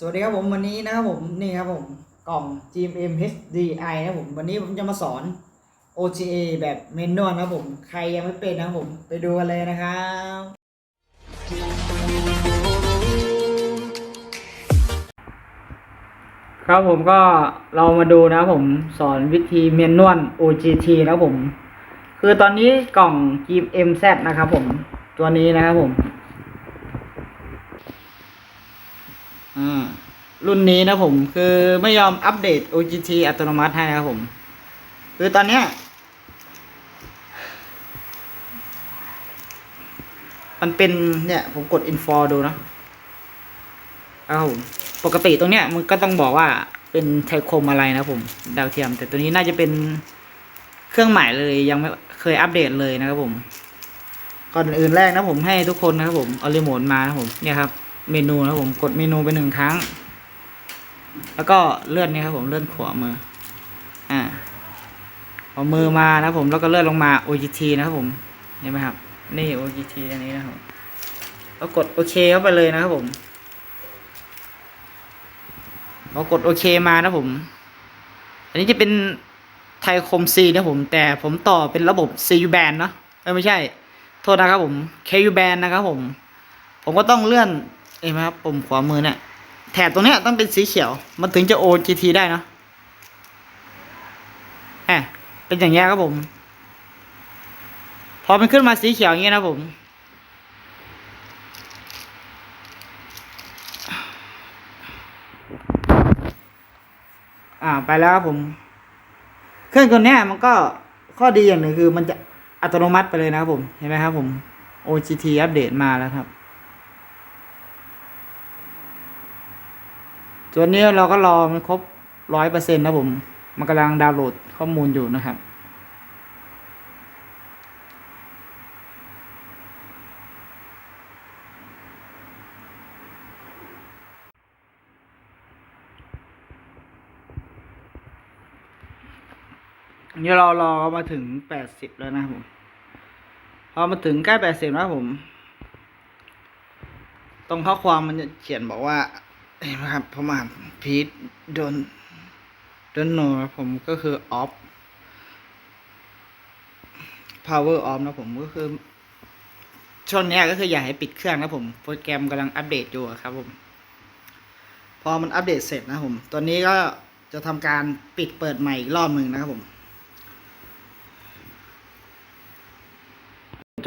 สวัสดีครับผมวันนี้นะครับผมนี่ครับผมกล่อง GMM HDI นะครับผมวันนี้ผมจะมาสอน OTA แบบเมนนวลนะครับผมใครยังไม่เป็นนะครับผมไปดูกันเลยนะครับครับผมก็เรามาดูนะครับผมสอนวิธีเมนนวล OGT นะครับผม คือตอนนี้กล่อง GMZ นะครับผมตัวนี้นะครับผม อ่า รุ่นนี้นะผมคือไม่ยอมอัปเดต OGT อัตโนมัติให้นะครับผม คือตอนเนี้ยมันเป็นเนี่ย ผมกด info ดูนะเอาปกติตรงเนี้ยมันก็ต้องบอกว่าเป็นไทยคมอะไรนะผมดาวเทียม แต่ตัวนี้น่าจะเป็นเครื่องใหม่เลยยังไม่เคยอัปเดตเลยนะครับผม ก่อนอื่นแรกนะผมให้ทุกคนนะครับผมเอารีโมทมานะครับผมเนี่ยครับ เมนูนะครับผมกดเมนูไปหนึ่งครั้ง แล้วก็เลื่อนนี่ครับผมเลื่อนขวามือ อ่าเอามือมานะผมแล้วก็เลื่อนลงมา OGT นะครับผมเห็นไหมครับ นี่ OGT อันนี้นะครับผมแล้วกดโอเคเข้าไปเลยนะครับผมพอกดโอเคมานะผม อันนี้จะเป็นไทยคม C นะผม แต่ผมต่อเป็นระบบ CU band เนอะไม่ใช่ โทษนะครับผม KU band นะครับผม ผมก็ต้องเลื่อน เห็นไหมครับปุ่มขวามือเนี่ยแถบตรงเนี้ยต้องเป็นสีเขียว มันถึงจะ OGT ได้เนะแหมเป็นอย่างเงี้ยครับผม พอมันขึ้นมาสีเขียวอย่างเงี้ยนะผม อ่าไปแล้วครับผม เครื่องตัวเนี้ยมันก็ข้อดีอย่างหนึ่งคือมันจะอัตโนมัติไปเลยนะครับผม เห็นไหมครับผม OGT อัปเดตมาแล้วครับ ส่วนนี้เราก็รอมันครบร้อยเปอร์เซ็นต์นะผม มันกำลังดาวน์โหลดข้อมูลอยู่นะครับนนี้เรารอมาถึงแปดสิบแล้วนะผม พอมาถึงใกล้แปดสิบแล้วผม ตรงข้อความมันจะเขียนบอกว่า เห็นไหมครับผมอ่านพีทโดนโดนโนครับผมก็คือ off power off นะผมก็คือ ช่วงนี้ก็คืออยากให้ปิดเครื่องนะผม โปรแกรมกำลังอัปเดตอยู่ครับผม พอมันอัปเดตเสร็จนะผมตัวนี้ก็จะทำการปิดเปิดใหม่อีกรอบหนึ่งนะครับผม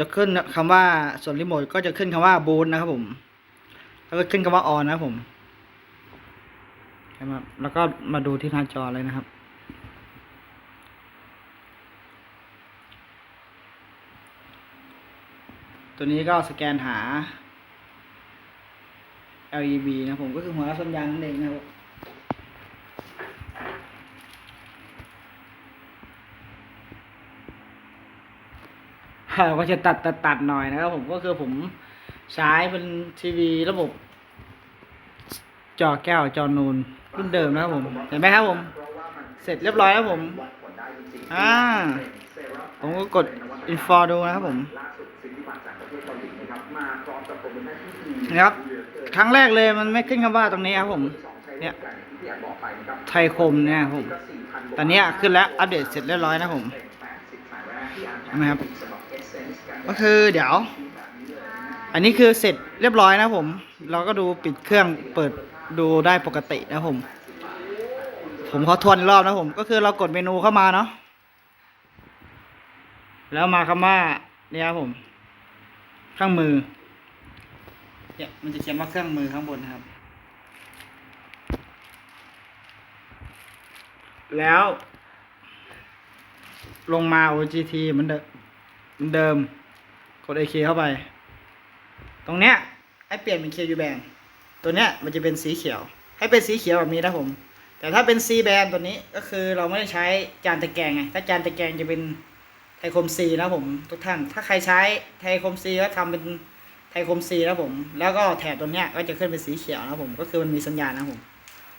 จะขึ้นคำว่าส่วนรีโมทก็จะขึ้นคำว่าบูตนะครับผม แล้วก็ขึ้นคำว่าออนนะครับผม ครับแล้วก็มาดูที่หน้าจอเลยนะครับ ตัวนี้ก็สแกนหา LED นะผมก็คือหัวรับสัญญาณนั่นเองนะครับเราก็จะตัดตัดตัดหน่อยนะครับผมก็คือผมใช้เป็นทีวีระบบ จอแก้วจอนูนรุ่นเดิมนะครับผม เห็นไหมครับผม เสร็จเรียบร้อยแล้วผม อ่า ผมก็กดอินฟอดูนะครับผมนะครับ ครั้งแรกเลยมันไม่ขึ้นคำว่าตรงนี้ครับผม เนี่ยไทยคมเนี่ยผม ตอนนี้ขึ้นแล้วอัปเดตเสร็จเรียบร้อยนะผมเห็นไหมครับ ก็คือเดี๋ยว อันนี้คือเสร็จเรียบร้อยนะผม เราก็ดูปิดเครื่องเปิด ดูได้ปกตินะผม ผมขอทวนรอบนะผม ก็คือเรากดเมนูเข้ามาเนาะแล้วมาคำว่าเนี่ยครับผม เครื่องมือเนี่ยมันจะเขียนว่าเครื่องมือข้างบนนะครับ แล้ว ลงมา OGT เหมือนเดิมเหมือนเดิม กด AK เข้าไป ตรงเนี้ยให้เปลี่ยนเป็น KU band ตัวเนี้ยมันจะเป็นสีเขียว ให้เป็นสีเขียวแบบนี้นะผม แต่ถ้าเป็น C band ตัวนี้ก็คือเราไม่ได้ใช้จานตะแกรงไง ถ้าจานตะแกรงจะเป็นไทยคม C นะผมทุกท่าน ถ้าใครใช้ไทยคม C ก็ทำเป็นไทยคม C นะผม แล้วก็แถบตัวเนี้ยก็จะขึ้นเป็นสีเขียวนะผม ก็คือมันมีสัญญาณนะผม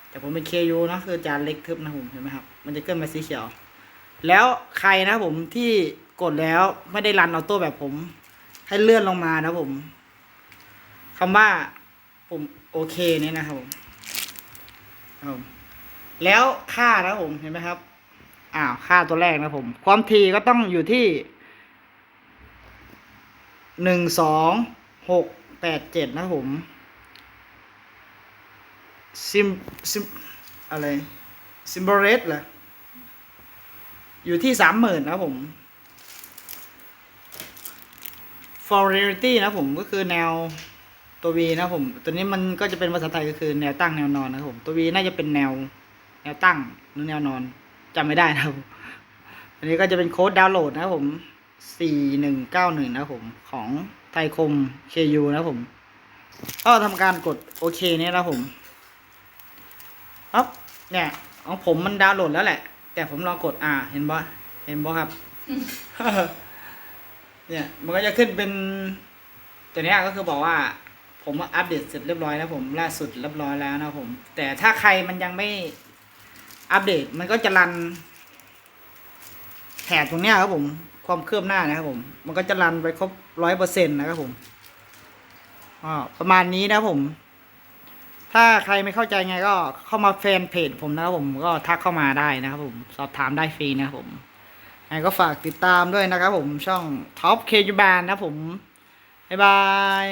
แต่ผมเป็น KU นะคือจานเล็กทึบนะผมเห็นไหมครับ มันจะขึ้นมาสีเขียว แล้วใครนะผมที่กดแล้วไม่ได้รันออโต้แบบผม ให้เลื่อนลงมานะผมคำว่าปุ่ม โอเคเนี่ยนะครับผมครับผมแล้วค่านะผมเห็นไหมครับ อ้าวค่าตัวแรกนะผม ความถี่ก็ต้องอยู่ที่หนึ่งสองหกแปดเจ็ดนะผมซิมซิมอะไรซิมโบเรสเหรออยู่ที่สามหมื่นนะผม for reality นะผมก็คือแนว ตัว V นะผม ตัวนี้มันก็จะเป็นภาษาไทยก็คือแนวตั้งแนวนอนนะครับผม ตัว V น่าจะเป็นแนวแนวตั้งหรือแนวนอนจำไม่ได้นะครับอันนี้ก็จะเป็นโค้ดดาวน์โหลดนะครับผม 4191 นะครับผมของไทยคม KU นะครับผมก็ทำการกดโอเคเนี่ยนะครับผมครับเนี่ยของผมมันดาวน์โหลดแล้วแหละ แต่ผมลองกดอ่า เห็นบ่เห็นบ่ครับ เนี่ย มันก็จะขึ้นเป็นตัวเนี้ยก็คือบอกว่า ผมอัปเดตเสร็จเรียบร้อยแล้วผมล่าสุดเรียบร้อยแล้วนะผม แต่ถ้าใครมันยังไม่อัปเดตมันก็จะรันแถบตรงเนี้ยครับผม ความเคลื่อบหน้านะครับผม มันก็จะรันไปครบร้อยเปอร์เซ็นต์นะครับผมอ่าประมาณนี้นะผม ถ้าใครไม่เข้าใจไงก็เข้ามาแฟนเพจผมนะครับผมก็ทักเข้ามาได้นะครับผม สอบถามได้ฟรีนะครับผมไงก็ฝากติดตามด้วยนะครับผมช่อง Top k ู b a n นะผม บ๊ายบาย